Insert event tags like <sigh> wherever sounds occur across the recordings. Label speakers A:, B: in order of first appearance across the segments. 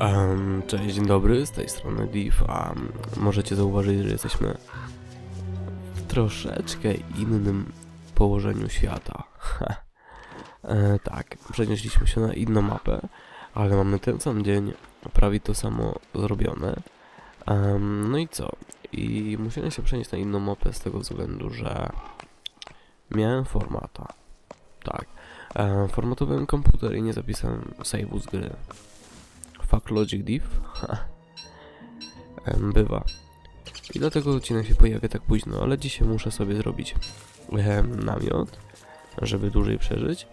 A: Um, cześć, dzień dobry, z tej strony Div, a um, możecie zauważyć, że jesteśmy w troszeczkę innym położeniu świata. <laughs> e, tak, przenieśliśmy się na inną mapę, ale mamy ten sam dzień, prawie to samo zrobione. Um, no i co? I musiałem się przenieść na inną mapę z tego względu, że miałem formata. Tak. E, formatowałem komputer i nie zapisałem save'u z gry. Fuck Logic Div. <laughs> Bywa. I dlatego odcinek się pojawia tak późno, ale dzisiaj muszę sobie zrobić namiot, żeby dłużej przeżyć.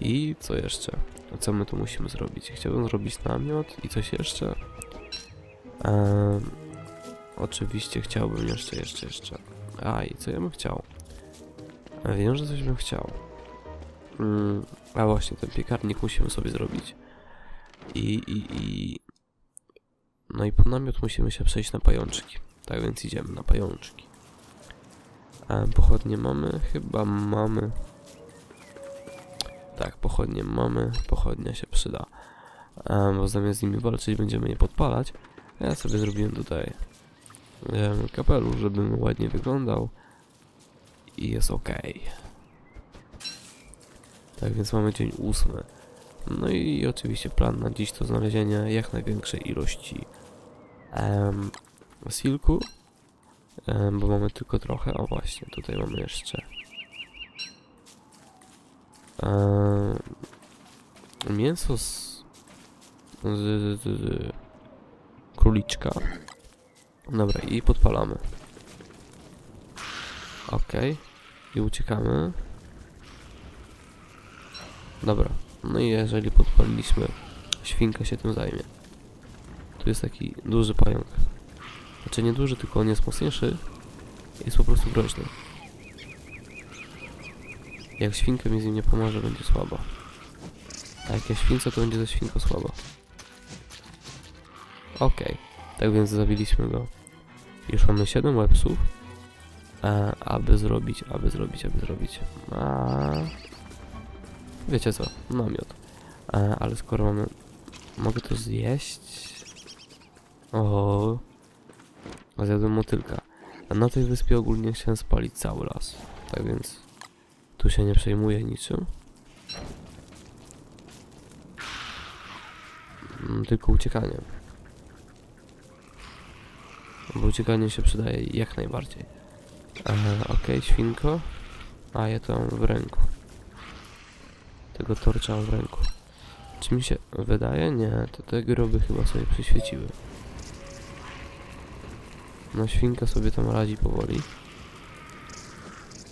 A: I co jeszcze? Co my tu musimy zrobić? Chciałbym zrobić namiot i coś jeszcze. Oczywiście chciałbym jeszcze, jeszcze, jeszcze. A i co ja bym chciał? Wiem, że coś bym chciał. Mm, a właśnie, ten piekarnik musimy sobie zrobić. I, i, i... No i po namiot musimy się przejść na pajączki. Tak więc idziemy na pajączki. A pochodnie mamy? Chyba mamy. Tak, pochodnie mamy. Pochodnia się przyda. A, bo zamiast z nimi walczyć będziemy je podpalać. Ja sobie zrobiłem tutaj kapelusz, żebym ładnie wyglądał. I jest ok. Tak więc mamy dzień ósmy. No i oczywiście plan na dziś to znalezienie jak największej ilości em, silku, em, bo mamy tylko trochę. O właśnie, tutaj mamy jeszcze em, mięso z, z, z, z króliczka. Dobra, i podpalamy. Okej. I uciekamy. Dobra, no i jeżeli podpaliliśmy, świnka się tym zajmie. Tu jest taki duży pająk. Znaczy nie duży, tylko on jest mocniejszy. Jest po prostu groźny. Jak świnka mi z nim nie pomoże, będzie słabo. A jak ja śwince, to będzie ze świnką słabo. Okej, tak więc zabiliśmy go. Już mamy 7 websów. E, aby zrobić, aby zrobić, aby zrobić. A... Wiecie co, namiot. E, ale skoro mamy... Mogę to zjeść? O, Zjadłem motylka. A na tej wyspie ogólnie chciałem spalić cały las. Tak więc... Tu się nie przejmuję niczym. Mm, Tylko uciekanie. Bo uciekanie się przydaje jak najbardziej. E, Okej, świnko. A ja to mam w ręku. Tego torcza w ręku. Czy mi się wydaje? Nie, to te groby chyba sobie przyświeciły. No świnka sobie tam radzi powoli.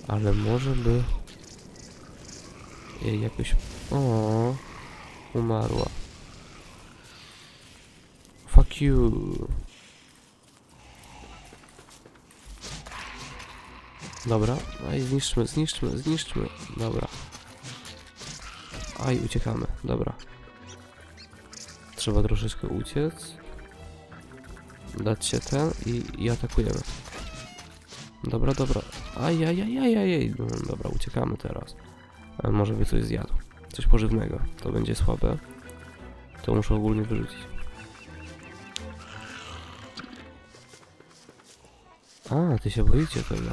A: Ale może by... Jej jakoś... O, Umarła. Fuck you. Dobra, aj zniszczmy, zniszczmy, zniszczmy. Dobra. Aj, uciekamy, dobra. Trzeba troszeczkę uciec. Dać się ten i, i atakujemy. Dobra, dobra. Aj, aj, aj, aj, aj, aj. No, dobra, uciekamy teraz. A może by coś zjadł. Coś pożywnego. To będzie słabe. To muszę ogólnie wyrzucić. A, ty się boicie tego.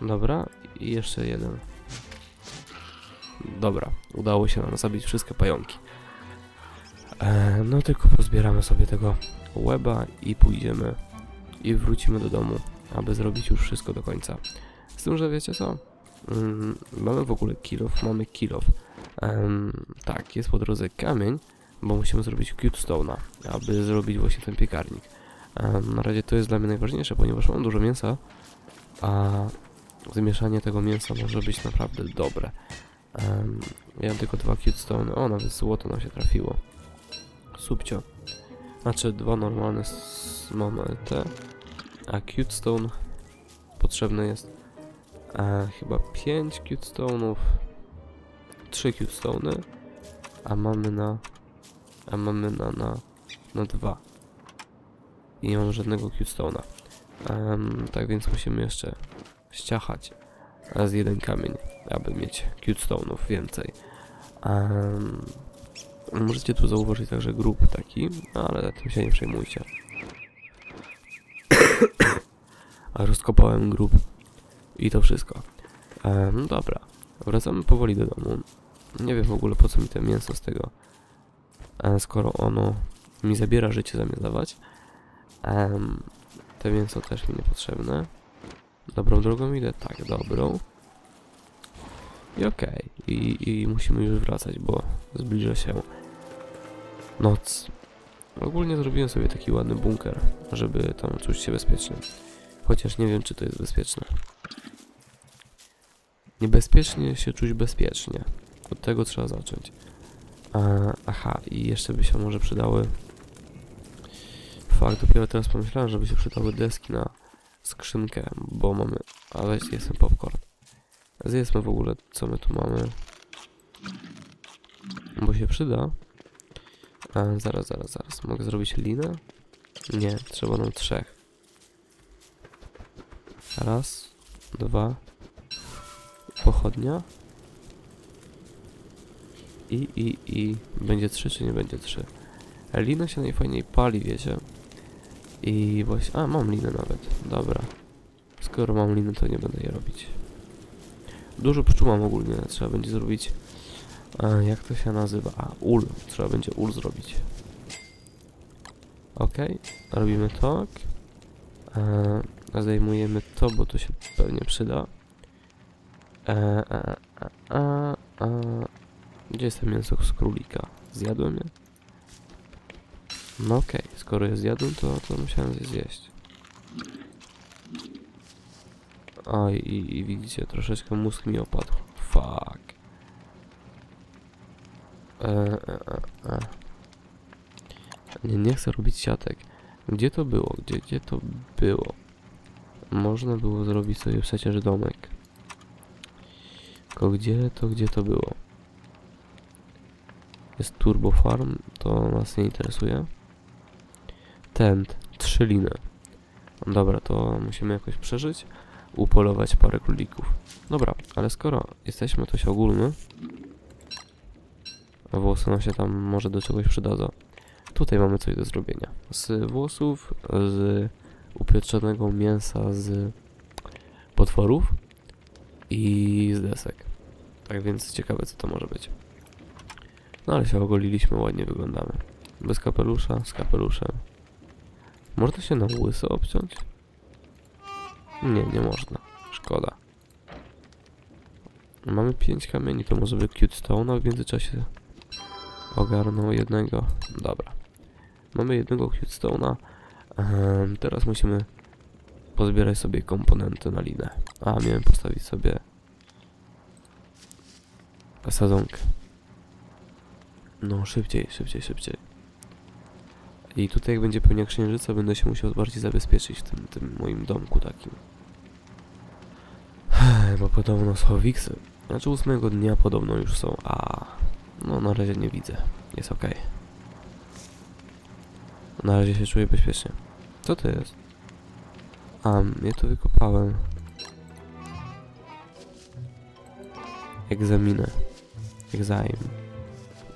A: Dobra, i jeszcze jeden. Dobra, udało się nam zabić wszystkie pająki. E, no tylko pozbieramy sobie tego łeba i pójdziemy i wrócimy do domu, aby zrobić już wszystko do końca. Z tym, że wiecie co? Mm, mamy w ogóle kilof, mamy kilof. Em, tak, jest po drodze kamień, bo musimy zrobić cute stone'a, aby zrobić właśnie ten piekarnik. Em, na razie to jest dla mnie najważniejsze, ponieważ mam dużo mięsa, a zmieszanie tego mięsa może być naprawdę dobre. Um, tylko dwa cute stone. O, nawet złoto nam się trafiło. Subcio. Znaczy dwa normalne mamy te. A cute stone potrzebne jest e, chyba 5 cute stone'ów. 3 cute stone'y. A mamy na a mamy na na na dwa. I nie mam żadnego cute stone'a. Tak więc musimy jeszcze ściachać raz jeden kamień, aby mieć cute stone'ów więcej. Em, Możecie tu zauważyć także grób taki, ale tym się nie przejmujcie. <coughs> Rozkopałem grób i to wszystko. No dobra, wracamy powoli do domu. Nie wiem w ogóle po co mi to mięso z tego, e, skoro ono mi zabiera życie zamiast dawać. Em, te mięso też mi niepotrzebne. Dobrą drogą idę? Tak, dobrą. I okej. I, I musimy już wracać, bo zbliża się noc. Ogólnie zrobiłem sobie taki ładny bunker, żeby tam czuć się bezpiecznie. Chociaż nie wiem, czy to jest bezpieczne. Niebezpiecznie się czuć bezpiecznie. Od tego trzeba zacząć. A, aha, i jeszcze by się może przydały... Fakt, dopiero teraz pomyślałem, żeby się przydały deski na skrzynkę, bo mamy... Ale zjedzmy popcorn. Zjedzmy w ogóle, co my tu mamy. Bo się przyda. A, zaraz, zaraz, zaraz. Mogę zrobić linę? Nie, trzeba nam trzech. Raz, dwa. Pochodnia. I, i, i. Będzie trzy, czy nie będzie trzy? Lina się najfajniej pali, wiecie. I właśnie... A, mam linę nawet. Dobra. Skoro mam linę, to nie będę je robić. Dużo pszczół mam ogólnie. Trzeba będzie zrobić... A, jak to się nazywa? A, ul. Trzeba będzie ul zrobić. Ok. Robimy tak. E, zdejmujemy to, bo to się pewnie przyda. E, e, e, e, e. Gdzie jest ten mięso z królika? Zjadłem je? No okej, skoro je zjadłem, to, to musiałem je zjeść. A i, i widzicie, troszeczkę mózg mi opadł. Fuck. E, e, e, e. Nie, nie chcę robić siatek. Gdzie to było? Gdzie, gdzie to było? Można było zrobić sobie przecież domek. Tylko gdzie to, gdzie to było? Jest Turbo Farm, to nas nie interesuje. Tent, trzy liny. Dobra, to musimy jakoś przeżyć. Upolować parę królików. Dobra, ale skoro jesteśmy, to się. A włosy nam się tam może do czegoś przydadzą. Tutaj mamy coś do zrobienia. Z włosów, z upieczonego mięsa, z potworów i z desek. Tak więc ciekawe co to może być. No ale się ogoliliśmy, ładnie wyglądamy. Bez kapelusza, z kapeluszem. Można się na łyso obciąć? Nie, nie można. Szkoda. Mamy 5 kamieni, to może by cute stone, a w międzyczasie ogarnął jednego. Dobra. Mamy jednego cute stone'a. Ehm, teraz musimy pozbierać sobie komponenty na linę. A, miałem postawić sobie sadzonkę. No, szybciej, szybciej, szybciej. I tutaj jak będzie pełnia księżyca, będę się musiał bardziej zabezpieczyć w tym, tym moim domku takim. Bo podobno są wiksy. Znaczy ósmego dnia podobno już są, a no na razie nie widzę. Jest ok. Na razie się czuję bezpiecznie. Co to jest? A, mnie to wykopałem. Egzaminę. Egzaim.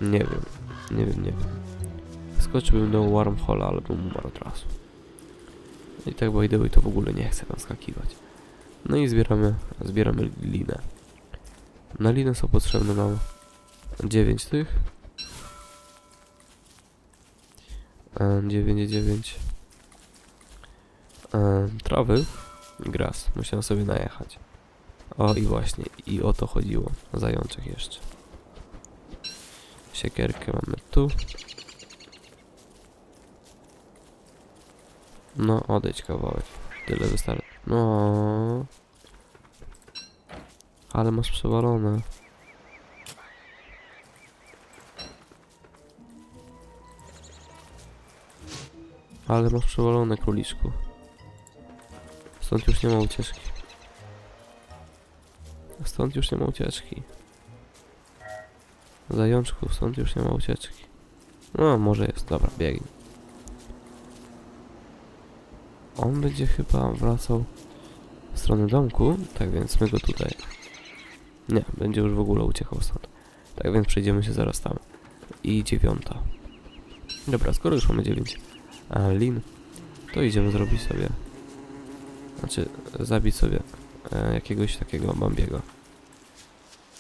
A: Nie wiem. Nie wiem, nie wiem. Skoczyłbym do wormhola, ale bym umarł od razu. I tak by the way to w ogóle nie chcę tam skakiwać. No i zbieramy, zbieramy linę. Na linę są potrzebne nam 9 tych. 9, 9. Trawy. Gras. Musiałem sobie najechać. O i właśnie, i o to chodziło. Zajączek jeszcze. Siekierkę mamy tu. No, odejdź kawałek. Tyle wystarczy. No. Ale masz przewalone. Ale masz przewalone, króliczku. Stąd już nie ma ucieczki. Stąd już nie ma ucieczki. Zajączku, stąd już nie ma ucieczki. No, może jest. Dobra, biegnij. On będzie chyba wracał w stronę domku, tak więc my go tutaj... Nie, będzie już w ogóle uciekał stąd. Tak więc przejdziemy się zaraz tam. i dziewiąta. Dobra, skoro już mamy 9 e, lin, to idziemy zrobić sobie, znaczy zabić sobie e, jakiegoś takiego bambiego.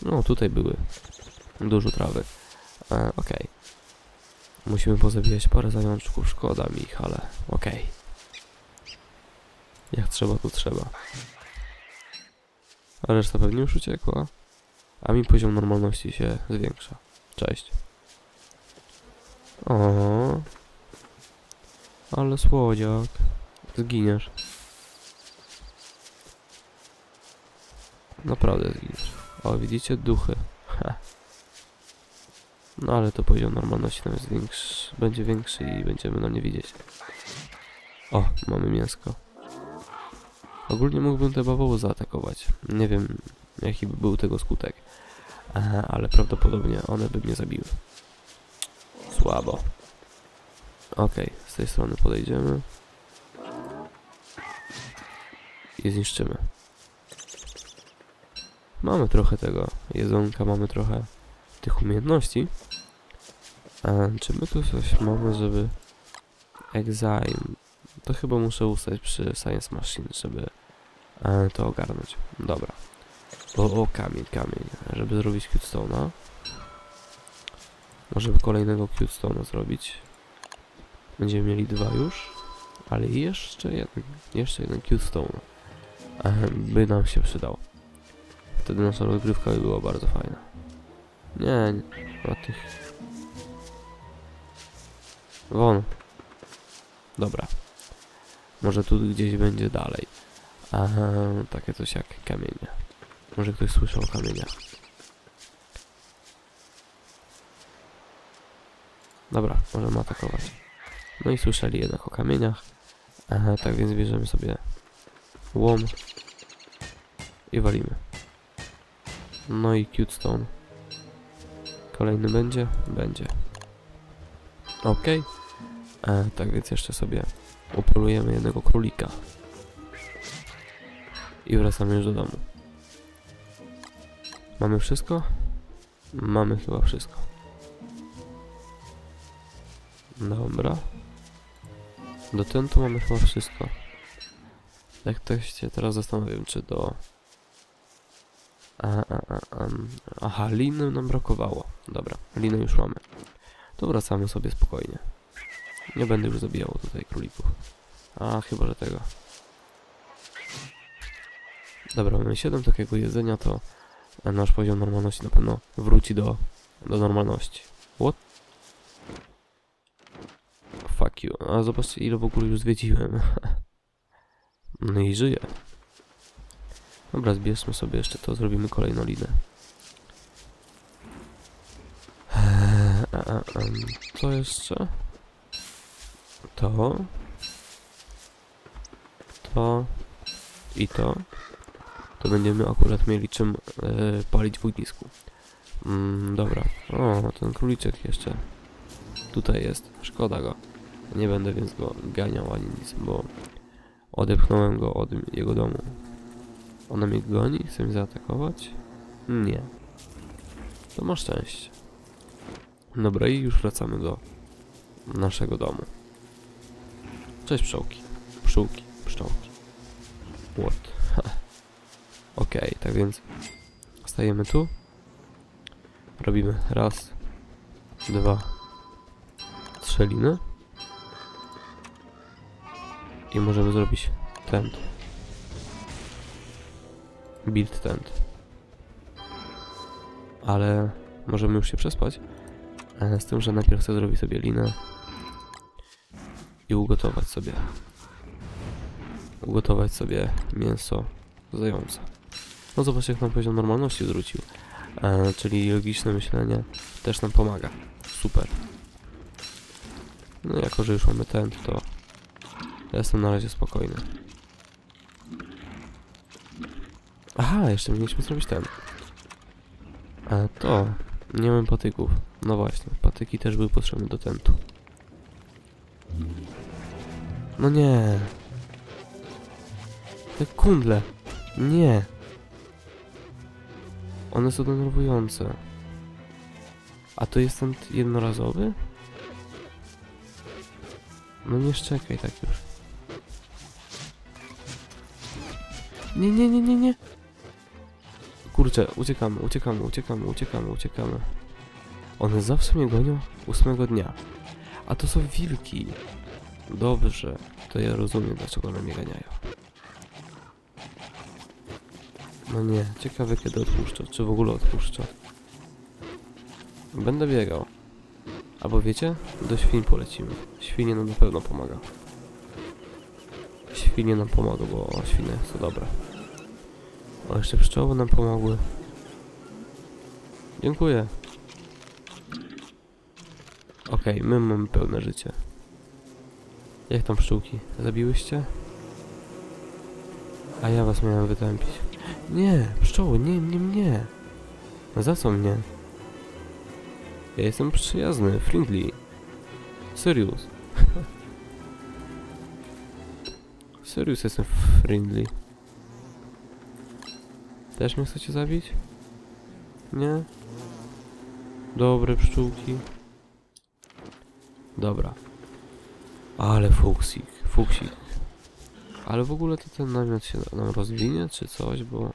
A: No, tutaj były dużo trawy. E, Okej. Musimy pozabijać parę zajączków, szkoda mi ich, ale okej. Jak trzeba, to trzeba. A reszta pewnie już uciekła. A mi poziom normalności się zwiększa. Cześć. O, ale słodziak. Zginiesz. Naprawdę zginiesz. O, widzicie? Duchy. Ha. No ale to poziom normalności nam jest większy, będzie większy i będziemy na nie widzieć. O, mamy mięsko. Ogólnie mógłbym te bawoły zaatakować. Nie wiem, jaki by był tego skutek. E, ale prawdopodobnie one by mnie zabiły. Słabo. Okej, z tej strony podejdziemy. I zniszczymy. Mamy trochę tego jedzonka, mamy trochę tych umiejętności. A czy my tu coś mamy, żeby... Exile... To chyba muszę ustać przy Science Machine, żeby to ogarnąć. Dobra. O, o, kamień, kamień. Żeby zrobić Cutestone'a. Możemy kolejnego Cutestone'a zrobić. Będziemy mieli dwa już. Ale jeszcze jeden, jeszcze jeden Cutestone. By nam się przydał. Wtedy nasza rozgrywka by była bardzo fajna. Nie, nie. Ma tych... Won. Dobra. Może tu gdzieś będzie dalej. Aha, takie coś jak kamienie. Może ktoś słyszał o kamieniach. Dobra, możemy atakować. No i słyszeli jednak o kamieniach. Aha, tak więc bierzemy sobie łom i walimy. No i cute stone. Kolejny będzie? Będzie. Ok. E, tak więc jeszcze sobie upolujemy jednego królika. I wracamy już do domu. Mamy wszystko? Mamy chyba wszystko. Dobra. Do tentu mamy chyba wszystko. Jak tak się teraz zastanawiam, czy do... A, a, a. Aha, liny nam brakowało. Dobra, liny już mamy. To wracamy sobie spokojnie. Nie będę już zabijał tutaj królików. A, chyba, że tego. Dobra, mamy 7 takiego jedzenia, to nasz poziom normalności na pewno wróci do, do normalności. What? Fuck you. A zobaczcie, ile w ogóle już zwiedziłem. <laughs> no i żyję. Dobra, zbierzmy sobie jeszcze to, zrobimy kolejną linę. Eee, Co jeszcze? To. To. I to. To będziemy akurat mieli czym e, palić w ognisku. Mm, dobra. O, ten króliczek jeszcze tutaj jest. Szkoda go. Nie będę więc go ganiał ani nic, bo odepchnąłem go od jego domu. Ona mnie goni? Chce mnie zaatakować? Nie. To ma szczęście. Dobra, i już wracamy do naszego domu. Cześć pszczołki. Pszczółki. Pszczołki. What? Okay, tak więc stajemy tu. Robimy raz, dwa, trzy liny. I możemy zrobić tent. Build tent. Ale możemy już się przespać. E, z tym, że najpierw chcę zrobić sobie linę i ugotować sobie ugotować sobie mięso zająca. No zobacz jak nam poziom normalności zwrócił. E, czyli logiczne myślenie też nam pomaga. Super. No jako, że już mamy ten, to ja jestem na razie spokojny. Aha, jeszcze mieliśmy zrobić ten. A to, nie mam patyków. No właśnie, patyki też były potrzebne do tentu. No nie. Te kundle. Nie. One są denerwujące. A to jest ten jednorazowy? No nie szczekaj tak już. Nie, nie, nie, nie, nie. Kurczę, uciekamy, uciekamy, uciekamy, uciekamy, uciekamy. One zawsze mnie gonią ósmego dnia. A to są wilki. Dobrze, to ja rozumiem, dlaczego one mnie ganiają. No nie, ciekawe kiedy odpuszczę, czy w ogóle odpuszczę. Będę biegał. Albo wiecie, do świń polecimy. Świnie nam na pewno pomaga. Świnie nam pomogą, bo świnie są dobre. O, jeszcze pszczoły nam pomogły. Dziękuję. Okej, my mamy pełne życie. Jak tam pszczółki? Zabiłyście? A ja was miałem wytępić. Nie, pszczoły, nie, nie mnie. No za co mnie? Ja jestem przyjazny, friendly. Serious. <laughs> Serious jestem friendly. Też mnie chcecie zabić? Nie? Dobre pszczółki. Dobra. Ale fuksik, fuksik. Ale w ogóle to ten namiot się nam rozwinie, czy coś, bo...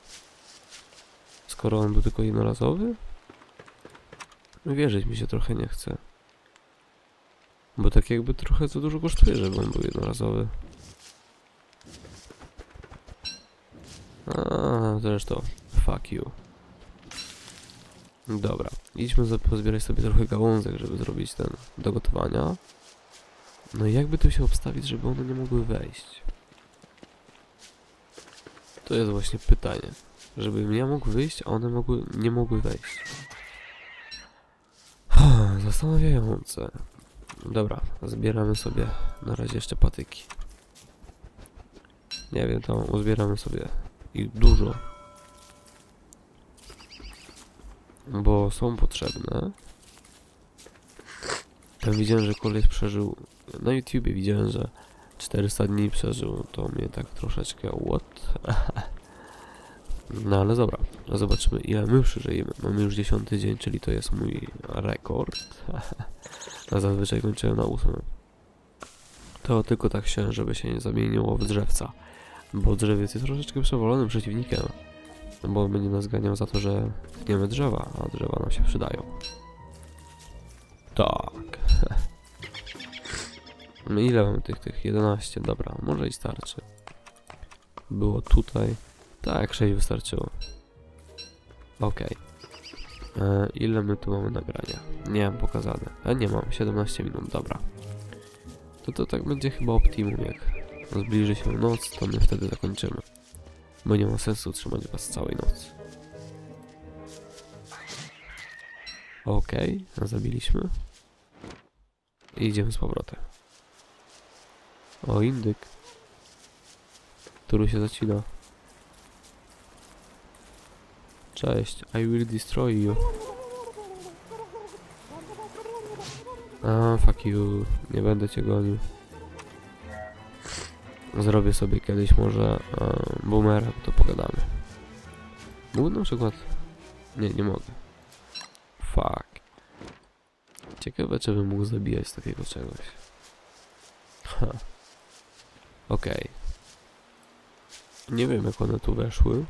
A: Skoro on był tylko jednorazowy? Wierzyć mi się trochę nie chce. Bo tak jakby trochę za dużo kosztuje, żeby on był jednorazowy. A, zresztą, fuck you. Dobra, idźmy za- pozbierać sobie trochę gałązek, żeby zrobić ten do gotowania. No i jakby tu się obstawić, żeby one nie mogły wejść? To jest właśnie pytanie. Żebym ja mógł wyjść, a one mogły, nie mogły wejść. Zastanawiające. Dobra, zbieramy sobie na razie jeszcze patyki. Nie wiem, tam uzbieramy sobie ich dużo. Bo są potrzebne. Tam widziałem, że koleś przeżył. Na YouTubie widziałem, że 400 dni przeżył. To mnie tak troszeczkę what? <laughs> No ale dobra, zobaczymy ile my przeżyjemy. Mamy już 10 dzień, czyli to jest mój rekord. <laughs> A zazwyczaj kończyłem na 8. To tylko tak się, żeby się nie zamieniło w drzewca. Bo drzewiec jest troszeczkę przewolonym przeciwnikiem. Bo będzie nas ganiał za to, że tniemy drzewa, a drzewa nam się przydają. Tak. <laughs> No ile mamy tych, tych? 11, dobra, może i starczy. Było tutaj. Tak, 6 wystarczyło. Okej. E, Ile my tu mamy nagrania? Nie mam pokazane. A nie mam, 17 minut, dobra. To to tak będzie chyba optimum, jak zbliży się noc, to my wtedy zakończymy. Bo nie ma sensu trzymać was całej nocy. Okej, zabiliśmy. I idziemy z powrotem. O, indyk. Który się zacina. Cześć, I will destroy you. A, fuck you, nie będę cię gonił. Zrobię sobie kiedyś może boomerang, to pogadamy. Mógł na przykład... Nie, nie mogę. Fuck. Ciekawe, czy bym mógł zabijać takiego czegoś. Ha. Okej. Nie wiem, jak one tu weszły.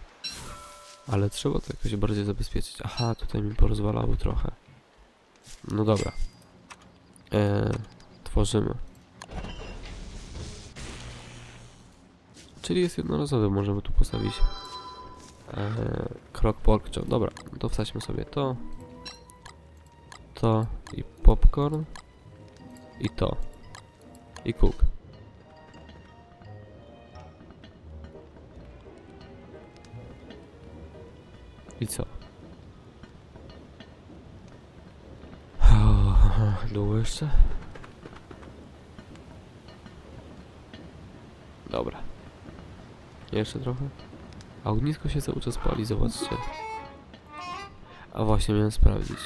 A: Ale trzeba to jakoś bardziej zabezpieczyć. Aha, tutaj mi porozwalały trochę. No dobra. Eee, tworzymy. Czyli jest jednorazowy, możemy tu postawić eee, krok pork chop. Dobra, to wsadźmy sobie to. To i popcorn. I to. I cook. I co? Długo jeszcze? Dobra. Jeszcze trochę? A ognisko się cały czas pali, zobaczcie. A właśnie miałem sprawdzić.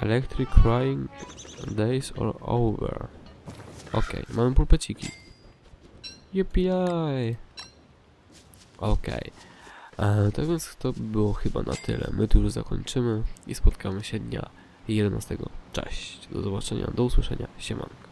A: Electric crying days are over. Okej, mamy pulpeciki. UPI. Okej. E, tak więc to by było chyba na tyle. My tu już zakończymy i spotkamy się dnia 11. Cześć, do zobaczenia, do usłyszenia, siemanko.